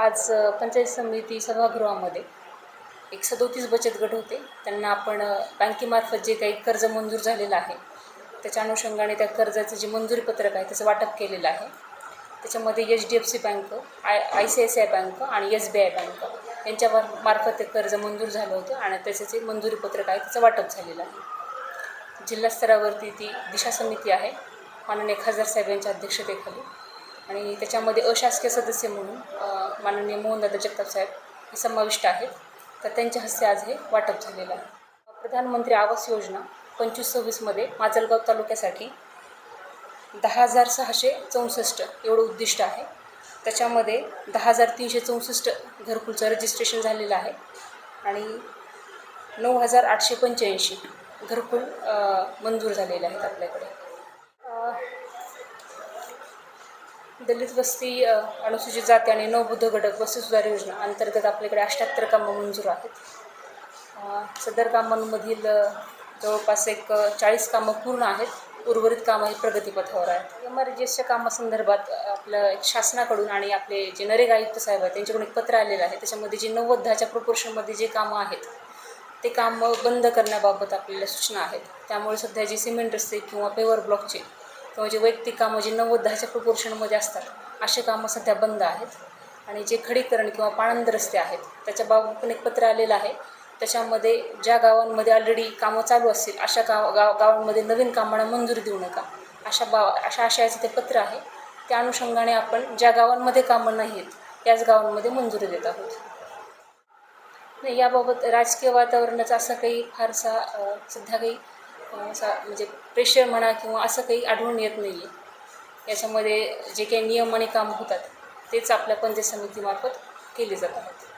आज पंचायत समिती सभागृहामध्ये एक सदोतीस बचत गट होते. त्यांना आपण बँकेमार्फत जे काही कर्ज मंजूर झालेलं आहे त्याच्या अनुषंगाने त्या कर्जाचं जे मंजुरी पत्रक आहे त्याचं वाटप केलेलं आहे. त्याच्यामध्ये H D F C bank I I C I C I bank आणि एस बी आय बँक यांच्या मार्फत ते कर्ज मंजूर झालं होतं आणि त्याचं जे मंजुरी पत्रक आहे त्याचं वाटप झालेलं आहे. जिल्हा स्तरावरती ती दिशा समिती आहे. माननीय खासदार साहेब यांच्या अध्यक्षतेखाली. आणि त्याच्यामध्ये अशासकीय सदस्य म्हणून माननीय मोहनदादा जगताप साहेब हे समाविष्ट आहेत. तर त्यांच्या हस्ते आज हे वाटप झालेलं आहे. प्रधानमंत्री आवास योजना पंचवीस सव्वीसमध्ये माजलगाव तालुक्यासाठी दहा हजार सहाशे चौसष्ट एवढं उद्दिष्ट आहे. त्याच्यामध्ये दहा हजार तीनशे चौसष्ट घरकुलचं रजिस्ट्रेशन झालेलं आहे. आणि नऊ हजार आठशे पंच्याऐंशी घरकुल मंजूर झालेले आहेत आपल्याकडे. दलित वस्ती अनुसूचित जाती आणि नवबुद्ध घटक वस्ती सुधार योजना अंतर्गत आपल्याकडे अष्ट्याहत्तर कामं मंजूर आहेत. सदर कामांमधील जवळपास एक चाळीस कामं पूर्ण आहेत. उर्वरित कामं ही प्रगतीपथावर आहेत. एम आर जीएसच्या कामासंदर्भात आपलं एक शासनाकडून आणि आपले जे नरेगा आयुक्त साहेब आहेत त्यांच्याकडून एक पत्र आलेलं आहे. त्याच्यामध्ये जे नव्वद दहाच्या प्रपोर्शनमध्ये जे कामं आहेत ते कामं बंद करण्याबाबत आपल्याला सूचना आहेत. त्यामुळे सध्या जे सिमेंट रस्ते किंवा पेवर ब्लॉकचे किंवा जे वैयक्तिक कामं जे नव्वद दहाच्या प्रपोर्शनमध्ये असतात असे कामं सध्या बंद आहेत. आणि जे खडीकरण किंवा पाणंद रस्ते आहेत त्याच्याबाबत पण एक पत्र आलेलं आहे. त्याच्यामध्ये ज्या गावांमध्ये ऑलरेडी कामं चालू असतील अशा गाव गाव गावांमध्ये नवीन कामांना मंजुरी देऊ नका. अशा बा अशा आशयाचं ते पत्र आहे. त्या अनुषंगाने आपण ज्या गावांमध्ये कामं नाही आहेत त्याच गावांमध्ये मंजुरी देत आहोत. नाही याबाबत राजकीय वातावरणाचा असा काही फारसा सध्या काही असा म्हणजे प्रेशर म्हणा किंवा असं काही आढळून येत नाही आहे याच्यामध्ये जे काही नियम आणि होतात तेच आपल्या पंचायत समितीमार्फत केले जात आहेत.